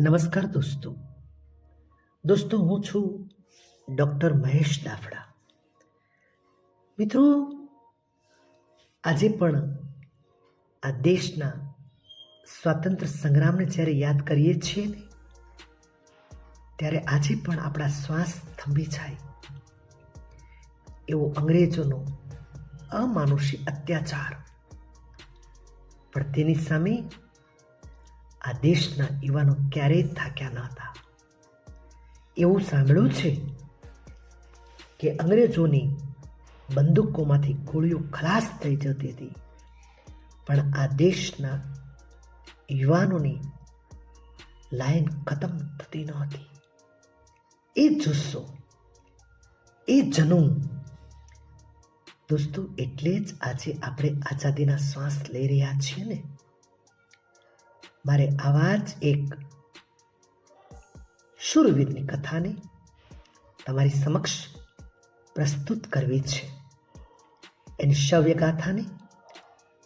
નમસ્કાર દોસ્તો. દોસ્તો, હું છું ડૉક્ટર મહેશ દાફડા મિત્રો, આજે પણ આ દેશના સ્વાતંત્ર્ય સંગ્રામને જ્યારે યાદ કરીએ છીએ ને, ત્યારે આજે પણ આપણા શ્વાસ થંભી જાય એવો અંગ્રેજોનો અમાનુષી અત્યાચાર. પણ તેની સામે આ દેશના યુવાનો ક્યારેય થાક્યા ન હતા. એવું સાંભળ્યું છે કે અંગ્રેજોની બંદૂકોમાંથી ગોળીઓ ખલાસ થઈ જતી હતી. પણ આ દેશના યુવાનોની લાઈન ખતમ થતી ન હતી. એ જુસ્સો, એ જનૂન. દોસ્તો, એટલે જ આજે આપણે આઝાદીના શ્વાસ લઈ રહ્યા છીએ ને. મારે આવા જ એક શુરવીરની કથાને તમારી સમક્ષ પ્રસ્તુત કરવી છે. એની શવ્યગાથાને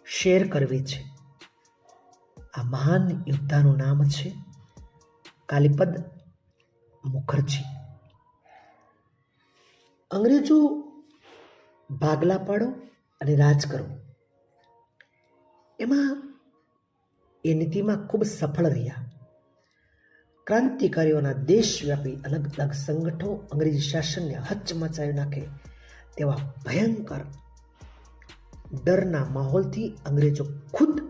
શેર કરવી છે. આ મહાન યોદ્ધાનું નામ છે કાલિપદ મુખર્જી. અંગ્રેજો ભાગલા પાડો અને રાજ કરો. એમાં એ નીતિમાં ખૂબ સફળ રહ્યા. ક્રાંતિકારીઓના દેશવ્યાપી અલગ અલગ સંગઠનો અંગ્રેજી શાસનને હચમચાવી નાખે તેવા ભયંકર ડરના માહોલથી અંગ્રેજો ખુદ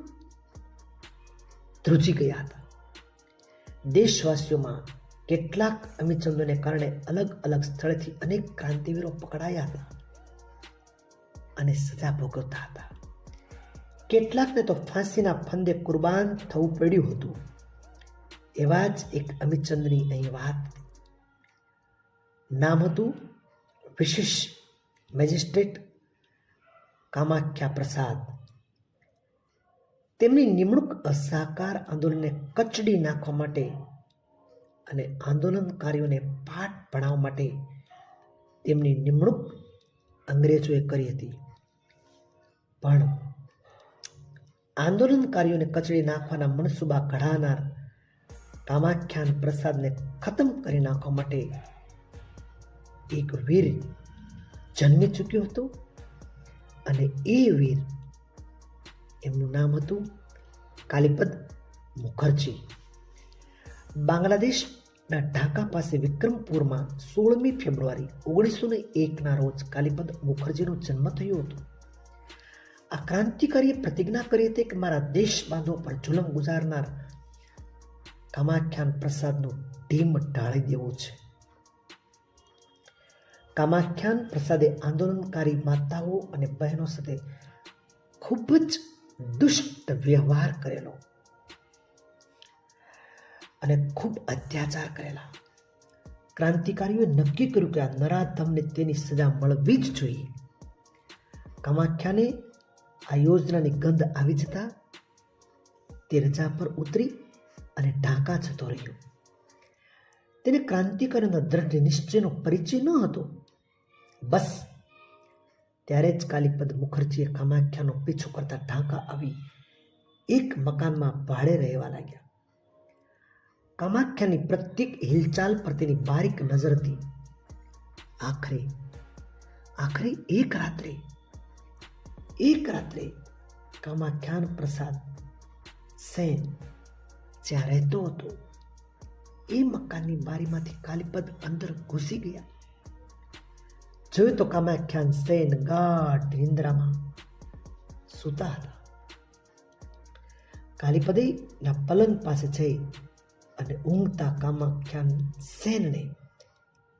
ધ્રુજી ગયા હતા. દેશવાસીઓમાં કેટલાક અમિતચંદોને કારણે અલગ અલગ સ્થળેથી અનેક ક્રાંતિવીરો પકડાયા હતા અને સજા ભોગવતા હતા. કેટલાકને તો ફાંસીના ફંદે કુરબાન થવું પડ્યું હતું. એવા જ એક અમિતચંદની અહીં વાત. નામ હતું વિશેષ મેજિસ્ટ્રેટ કામાખ્યા પ્રસાદ તેમની નિમણૂક અસહકાર આંદોલનને કચડી નાખવા માટે અને આંદોલનકારીઓને પાઠ ભણાવવા માટે તેમની નિમણૂક અંગ્રેજોએ કરી હતી. પણ આંદોલનકારીઓને કચડી નાખવાના મનસુબા ઘડાનાર. કામાખ્યાન પ્રસાદને ખતમ કરી નાખવા માટે એક વીર જન્મી ચૂક્યો હતો અને એ વીર એમનું નામ હતું કાલિપદ મુખર્જી. બાંગ્લાદેશના ઢાકા પાસે વિક્રમપુરમાં સોળમી ફેબ્રુઆરી ઓગણીસો ને એકના રોજ કાલિપદ મુખર્જીનો જન્મ થયો હતો. આ ક્રાંતિકારીએ પ્રતિજ્ઞા કરી હતી કે મારા દેશ બાંધો પર જુલમ ગુજારનાર કામાખ્યાન પ્રસાદનું ઢીમ ઢાળી દેવું છે. કામાખ્યાન પ્રસાદે આંદોલનકારી માતાઓ અને બહેનો સાથે ખૂબ જ દુષ્ટ વ્યવહાર કરેલો અને ખૂબ અત્યાચાર કરેલા. ક્રાંતિકારીઓએ નક્કી કર્યું કે આ નરાધમને તેની સજા મળવી જ જોઈએ. કામાખ્યાને આ યોજનાની ગંધ આવી જતા તે રજા પર ઉતરી અને ઢાંકા જતો રહ્યો. તેને ક્રાંતિકારીના દ્રઢ નિશ્ચયનો પરિચય ન હતો. બસ, ત્યારે જ કાલીપદ મુખર્જીએ કામાખ્યાનો પીછો કરતા ઢાંકા આવી એક મકાનમાં ભાડે રહેવા લાગ્યા. કામાખ્યાની પ્રત્યેક હિલચાલ પર તેની બારીક નજર હતી. આખરે આખરે એક રાત્રે એક રાત્રે કામાખ્યાન પ્રસાદ સેન જ્યાં રહેતો હતો, એ મકાનની બારીમાંથી કાલીપદ અંદર ઘૂસી ગયા. જોયું તો કામાખ્યાન સેન ગાઢ નિંદ્રામાં સૂતા હતા. કાલીપદે ના પલંગ પાસે જઈ અને ઊંઘતા કામાખ્યાન સેનને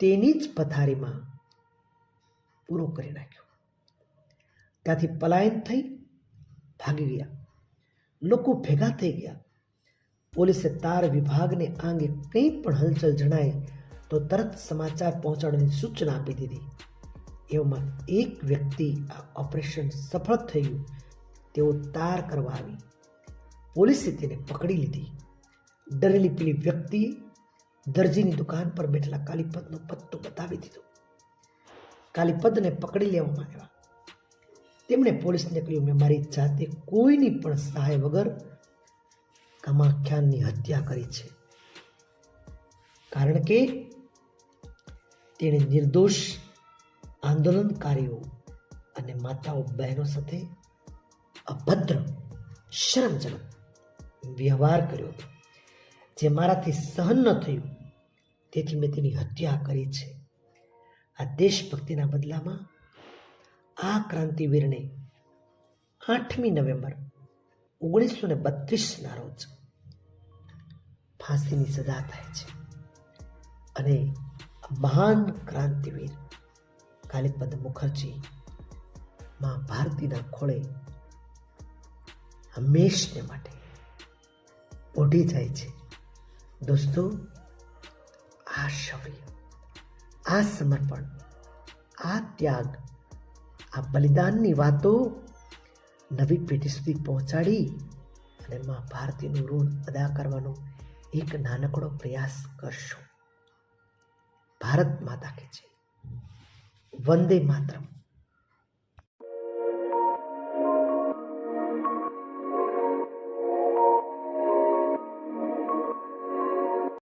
તેની જ પથારીમાં પૂરો કરી નાખ્યો. ત્યાંથી પલાયન થઈ ભાગી ગયા. લોકો ભેગા થઈ ગયા. પોલીસે તાર વિભાગને આંગે કંઈ પણ હલચલ જણાય તો તરત સમાચાર પહોંચાડવાની સૂચના આપી દીધી. એવામાં એક વ્યક્તિ આ ઓપરેશન સફળ થયું. તેઓ તાર કરવા આવી. પોલીસે તેને પકડી લીધી. ડરેલી પેલી વ્યક્તિએ દરજીની દુકાન પર બેઠેલા કાલીપદનો પત્તો બતાવી દીધો. કાલીપદને પકડી લેવામાં આવ્યા. તેમણે પોલીસને કહ્યું મેં મારી જાતે કોઈની પણ સહાય વગર કમાખ્યાનની હત્યા કરી છે. કારણ કે તેણે નિર્દોષ, આંદોલનકારીઓ અને માતાઓ બહેનો સાથે અભદ્ર, શરમજનક વ્યવહાર કર્યો હતો. જે મારાથી સહન ન થયું. તેથી મેં તેની હત્યા કરી છે. આ દેશભક્તિના બદલામાં આ ક્રાંતિવીરને આઠમી નવેમ્બર ઓગણીસો ને બત્રીસના રોજ ફાંસીની સજા થાય છે અને મહાન ક્રાંતિવીર કાલીપદ મુખર્જી માં ભારતીના ખોળે હંમેશને માટે ઓઢી જાય છે દોસ્તો આ શૌર્ય આ સમર્પણ આ ત્યાગ આ બલિદાનની વાતો નવી પેઢી સુધી પહોંચાડી અને મા ભારતીનું ઋણ અદા કરવાનો એક નાનકડો પ્રયાસ કરશો. ભારત માતા કે છે વંદે માતરમ.